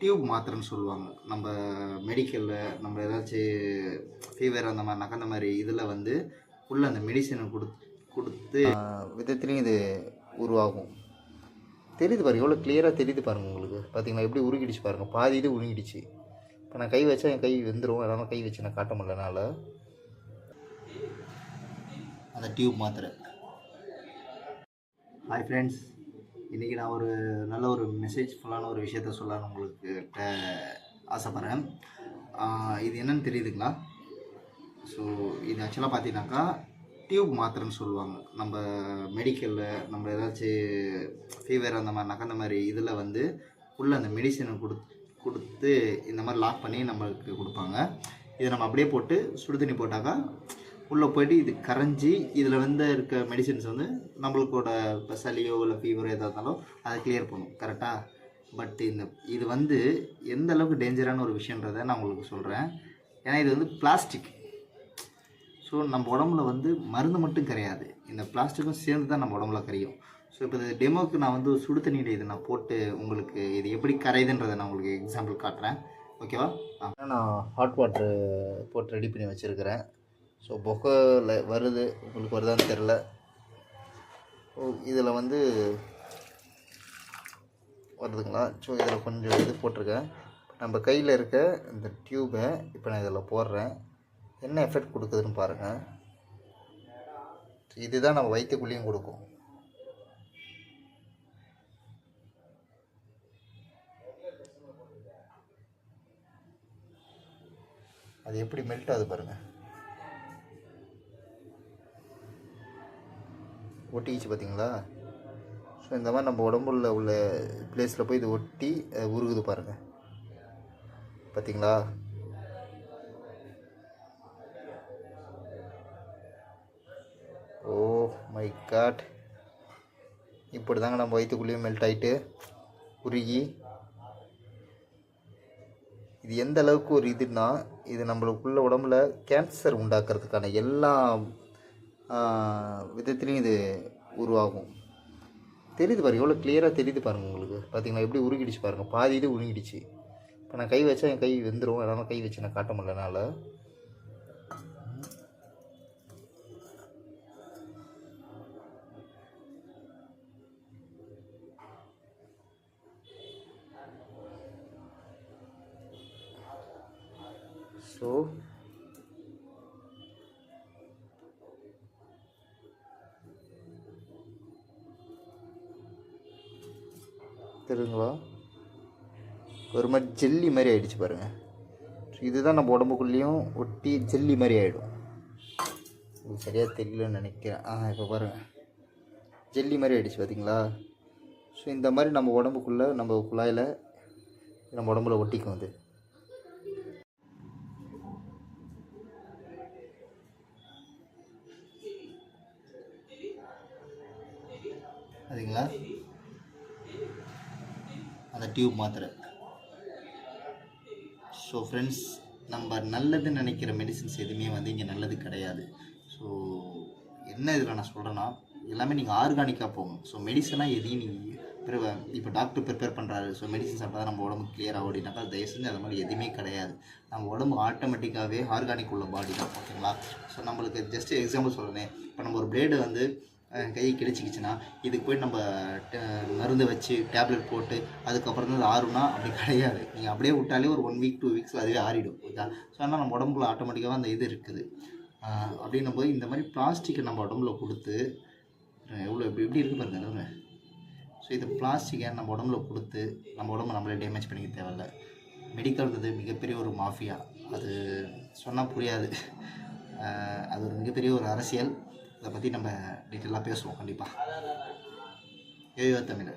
Tube மாத்திரைன்னு சொல்லுவாங்க. நம்ம மெடிக்கலில் நம்ம ஏதாச்சும் ஃபீவர் அந்த மாதிரி அந்த மாதிரி இதில் வந்து உள்ள அந்த மெடிசனை கொடு கொடுத்து விதத்துலேயும் இது உருவாகும். தெரியுது பாருங்க எவ்வளோ கிளியராக தெரியுது பாருங்க உங்களுக்கு. பார்த்தீங்களா எப்படி உருகிடுச்சு பாருங்கள் பாதி இது உருகிடுச்சு. இப்போ நான் கை வச்சா என் கை வெந்துடும் அதனால கை வச்சு நான் காட்ட முடியலனால அந்த டியூப் மாத்திரை. ஹாய் ஃப்ரெண்ட்ஸ் இன்றைக்கி நான் ஒரு நல்ல ஒரு மெசேஜ் ஃபுல்லான ஒரு விஷயத்த சொல்லலாம்னு உங்களுக்கு ஆசைப்பட்றேன் இது என்னன்னு தெரியுதுங்களா? ஸோ இது ஆக்சுவலாக பார்த்தீங்கன்னாக்கா டியூப் மாத்திரைன்னு சொல்லுவாங்க. நம்ம மெடிக்கலில் நம்ம ஏதாச்சும் ஃபீவர் அந்த மாதிரினாக்கா அந்த மாதிரி இதில் வந்து உள்ளே அந்த மெடிசனை கொடு கொடுத்து இந்த மாதிரி லாக் பண்ணி நம்மளுக்கு கொடுப்பாங்க. இதை நம்ம அப்படியே போட்டு சுடு தண்ணி போட்டாக்கா உள்ளே போயிட்டு இது கரைஞ்சி இதில் வந்து இருக்க மெடிசின்ஸ் வந்து நம்மளுக்கோட இப்போ சளியோ இல்லை ஃபீவரோ எதாக இருந்தாலும் அதை கிளியர் பண்ணும் கரெக்டாக பட் இந்த இது வந்து எந்த அளவுக்கு டேஞ்சரான ஒரு விஷயன்றதை நான் உங்களுக்கு சொல்கிறேன் ஏன்னா இது வந்து பிளாஸ்டிக் ஸோ நம்ம உடம்புல வந்து மருந்து மட்டும் கிடையாது இந்த பிளாஸ்டிக்கும் சேர்ந்து தான் நம்ம உடம்புல கரையும். ஸோ இப்போ இந்த டெமோக்கு நான் வந்து சுடு தண்ணியில் இதை நான் போட்டு உங்களுக்கு இது எப்படி கரையுதுன்றதை நான் உங்களுக்கு எக்ஸாம்பிள் காட்டுறேன். ஓகேவா நான் ஹாட் வாட்ரு போட்டு ரெடி பண்ணி வச்சுருக்கிறேன். ஸோ பொக்கையில் வருது. உங்களுக்கு வருதான்னு தெரில இதில் வந்து வருதுங்களா? ஸோ இதில் கொஞ்சம் இது போட்டிருக்கேன். நம்ம கையில் இருக்க இந்த டியூபை இப்போ நான் இதில் போடுறேன். என்ன எஃபெக்ட் கொடுக்குதுன்னு பாருங்கள் இதுதான் நம்ம வயிற்றுக்குள்ளேயும் கொடுக்கும். அது எப்படி மெல்ட் ஆகுது பாருங்கள் ஒட்டிக்கிச்சு பார்த்தீங்களா? ஸோ இந்த மாதிரி நம்ம உடம்புல உள்ள பிளேஸில் போய் இது ஒட்டி உருகுது பாருங்கள் பார்த்தீங்களா? Oh ஓ மை காட் இப்படி தாங்க நம்ம வயிற்றுக்குள்ளேயும் மெல்ட் ஆகிட்டு உருகி இது எந்த அளவுக்கு ஒரு இதுன்னா இது நம்மளுக்குள்ள உடம்புல கேன்சர் உண்டாக்குறதுக்கான எல்லா விதத்துலேயும் இது உருவாகும். தெரியுது பாருங்க எவ்வளோ கிளியராக தெரியுது பாருங்க உங்களுக்கு. பார்த்தீங்களா எப்படி உருகிடுச்சு பாருங்கள் பாதி இது உருகிடுச்சு. இப்போ நான் கை வச்சா என் கை வெந்துடும் அதனால கை வச்சு நான் காட்ட முடியலனால ஸோ தெரியுங்களா ஒரு மாதிரி ஜெல்லி மாதிரி ஆகிடுச்சு பாருங்கள் ஸோ இதுதான் நம்ம உடம்புக்குள்ளேயும் ஒட்டி ஜெல்லி மாதிரி ஆகிடும் இது சரியாக தெரியலன்னு நினைக்கிறேன். ஆ இப்போ பாருங்கள் ஜெல்லி மாதிரி ஆகிடுச்சு பார்த்தீங்களா ஸோ இந்த மாதிரி நம்ம உடம்புக்குள்ளே நம்ம குழாயில் நம்ம உடம்புல ஒட்டிக்கும் அது. அதுங்களா டியூப் மாத்திரை ஸோ ஃப்ரெண்ட்ஸ் நம்ம நல்லதுன்னு நினைக்கிற மெடிசின்ஸ் எதுவுமே வந்து இங்கே நல்லது கிடையாது. ஸோ என்ன இதில் நான் சொல்கிறேன்னா எல்லாமே நீங்கள் ஆர்கானிக்காக போகணும். ஸோ மெடிசனாக எதையும் நீங்கள் இப்போ டாக்டர் ப்ரிப்பேர் பண்ணுறாரு ஸோ மெடிசன் சாப்பிட்டா நம்ம உடம்பு கிளியர் ஆகும் அப்படின்னாக்கா தயவு செஞ்சு அந்த மாதிரி எதுவுமே கிடையாது. நம்ம உடம்பு ஆட்டோமேட்டிக்காகவே ஆர்கானிக் உள்ள பாடி தான். ஓகேங்களா ஸோ நம்மளுக்கு ஜஸ்ட் எக்ஸாம்பிள் சொல்கிறேன் இப்போ நம்ம ஒரு பிளேடு வந்து கையை கை கிழிச்சிக்கிச்சுன்னா இதுக்கு போய் நம்ம ட- மருந்து வச்சு டேப்லெட் போட்டு அதுக்கப்புறம் தான் அது ஆறுனா அப்படி கிடையாது. நீங்கள் அப்படியே விட்டாலே ஒரு ஒன் வீக் டூ வீக்ஸில் அதுவே ஆறிடும் ஓகே ஸோ ஆனால் நம்ம உடம்புல ஆட்டோமேட்டிக்காக அந்த இது இருக்குது. அப்படின்னும் போது இந்த மாதிரி பிளாஸ்டிக்கை நம்ம உடம்புல கொடுத்து எவ்வளோ எப்படி எப்படி இருக்கு பாருங்க எல்லாமே ஸோ இது பிளாஸ்டிக்கை நம்ம உடம்புல கொடுத்து நம்ம உடம்பு நம்மளே டேமேஜ் பண்ணிக்க தேவையில்ல. மெடிக்கல்ன்றது மிகப்பெரிய ஒரு மாஃபியா அது சொன்னால் புரியாது. அது ஒரு மிகப்பெரிய ஒரு அரசியல். இதை பற்றி நம்ம டீட்டெயிலாக பேசுவோம் கண்டிப்பாக தமிழ்